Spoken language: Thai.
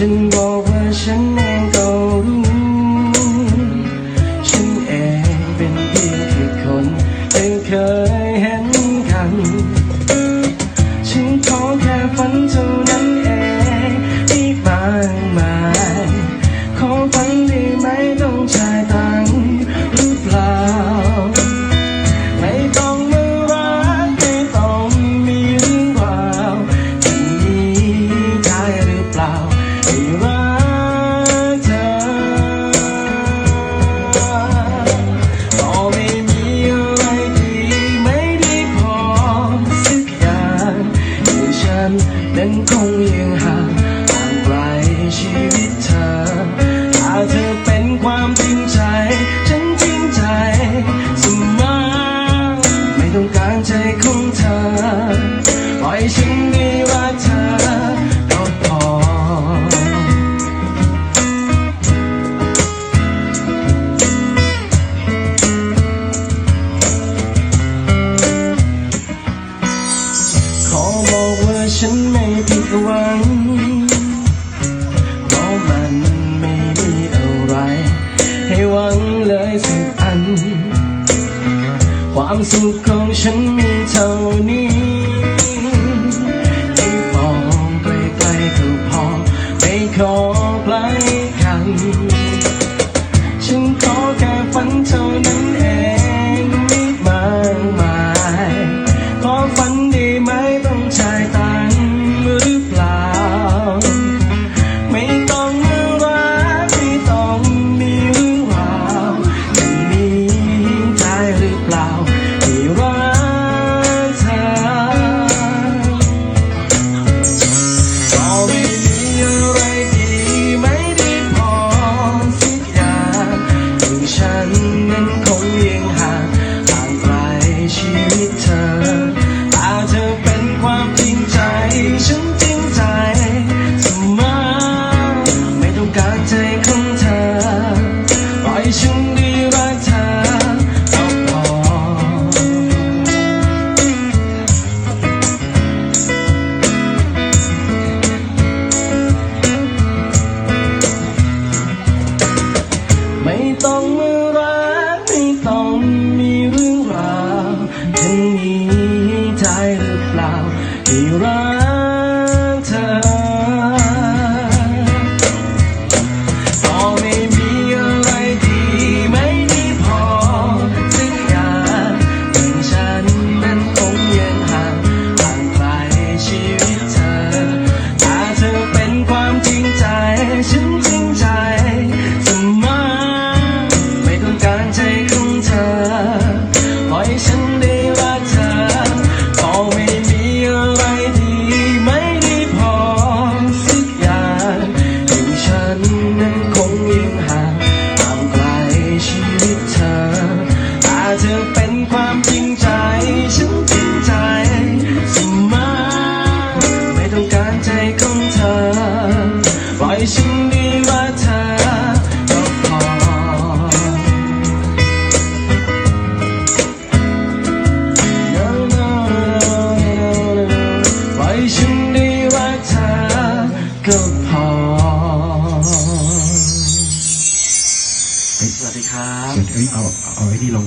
ฉันบอกว่าฉันเองก็รู้ ฉันเองเป็นเพียงแค่คนเองเคย นั้นคงยังห่างห่างไกลชีวิต ฉันไม่ผิดหวังเพราะมันไม่มีอะไร ให้หวังเลยสักอัน ความสุขของฉันมีเท่านี้ ฉันนั้นคงยังห่างห่างไกลชีวิตเธอแต่เธอเป็นความจริงใจฉันจริงใจ ฉันด้ว่าเธอก็พอ No ปล่อฉันดีว่าเธอก็พอ สวัสดีครับ เฮ้ยเอาเอาไอ้นี่ลง